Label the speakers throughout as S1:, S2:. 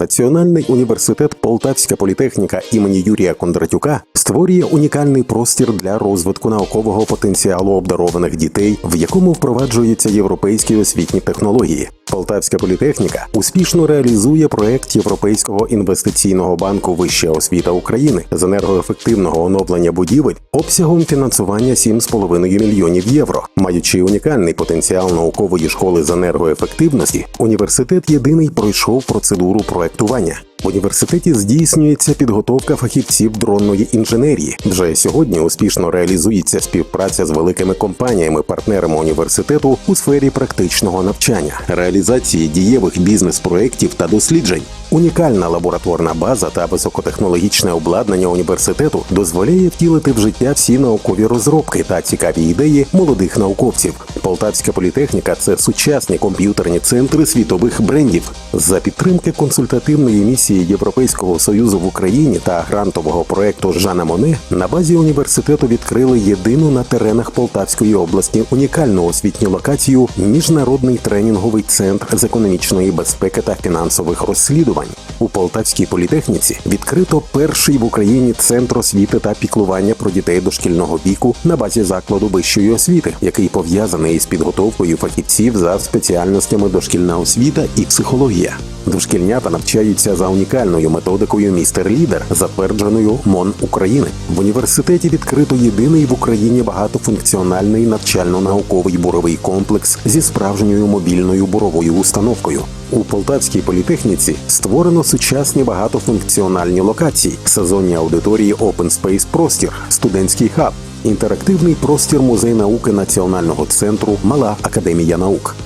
S1: Національний університет Полтавська політехніка імені Юрія Кондратюка створює унікальний простір для розвитку наукового потенціалу обдарованих дітей, в якому впроваджуються європейські освітні технології. Полтавська політехніка успішно реалізує проект Європейського інвестиційного банку Вища освіта України з енергоефективного оновлення будівель обсягом фінансування 7,5 мільйонів євро. Маючи унікальний потенціал наукової школи з енергоефективності, університет єдиний пройшов процедуру проектування. В університеті здійснюється підготовка фахівців дронної інженерії. Вже сьогодні успішно реалізується співпраця з великими компаніями, партнерами університету у сфері практичного навчання, реалізації дієвих бізнес-проєктів та досліджень. Унікальна лабораторна база та високотехнологічне обладнання університету дозволяє втілити в життя всі наукові розробки та цікаві ідеї молодих науковців. Полтавська політехніка це сучасні комп'ютерні центри світових брендів за підтримки консультативної місії Європейського союзу в Україні та грантового проекту Жана Моне на базі університету відкрили єдину на теренах Полтавської області унікальну освітню локацію міжнародний тренінговий центр з економічної безпеки та фінансових розслідувань. У Полтавській політехніці відкрито перший в Україні центр освіти та піклування про дітей дошкільного віку на базі закладу вищої освіти, який пов'язаний із підготовкою фахівців за спеціальностями дошкільна освіта і психологія. Дошкільнята навчаються за унікальною методикою Містер Лідер, затвердженою МОН України. В університеті відкрито єдиний в Україні багатофункціональний навчально-науковий буровий комплекс зі справжньою мобільною буровою установкою. У Полтавській політехніці створено сучасні багатофункціональні локації, сезонні аудиторії Open Space Простір, студентський хаб, інтерактивний простір музей науки Національного центру Мала Академія наук.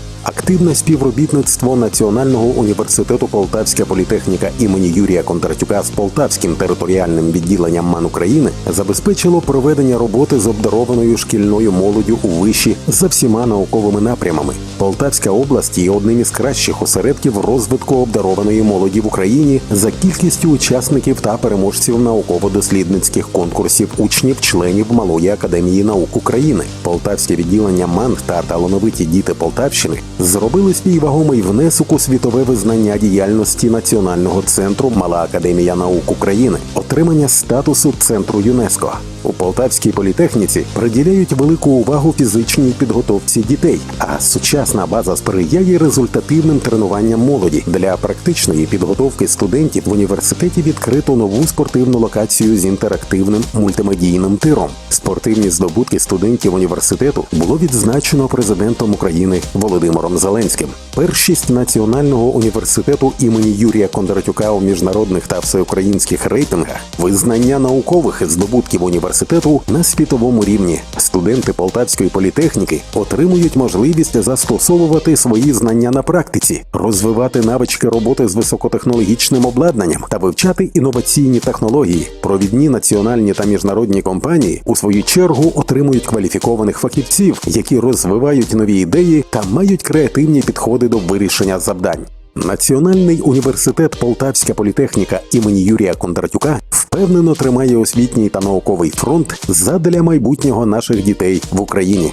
S1: Активне співробітництво Національного університету Полтавська політехніка імені Юрія Кондратюка з Полтавським територіальним відділенням МАН України забезпечило проведення роботи з обдарованою шкільною молоддю у виші за всіма науковими напрямами. Полтавська область є одним із кращих осередків розвитку обдарованої молоді в Україні за кількістю учасників та переможців науково-дослідницьких конкурсів учнів, членів Малої академії наук України. Полтавське відділення МАН та талановиті діти Полтавщини зробили свій вагомий внесок у світове визнання діяльності Національного центру Мала Академія наук України, отримання статусу центру ЮНЕСКО. У Полтавській політехніці приділяють велику увагу фізичній підготовці дітей, а сучасна база сприяє результативним тренуванням молоді. Для практичної підготовки студентів в університеті відкрито нову спортивну локацію з інтерактивним мультимедійним тиром. Спортивні здобутки студентів університету було відзначено президентом України Володимиром Зеленським. Першість Національного університету імені Юрія Кондратюка у міжнародних та всеукраїнських рейтингах, визнання наукових здобутків університету на світовому рівні. Студенти Полтавської політехніки отримують можливість застосовувати свої знання на практиці, розвивати навички роботи з високотехнологічним обладнанням та вивчати інноваційні технології. Провідні національні та міжнародні компанії у свою чергу отримують кваліфікованих фахівців, які розвивають нові ідеї та мають креативні підходи до вирішення завдань. Національний університет Полтавська політехніка імені Юрія Кондратюка впевнено тримає освітній та науковий фронт задля майбутнього наших дітей в Україні.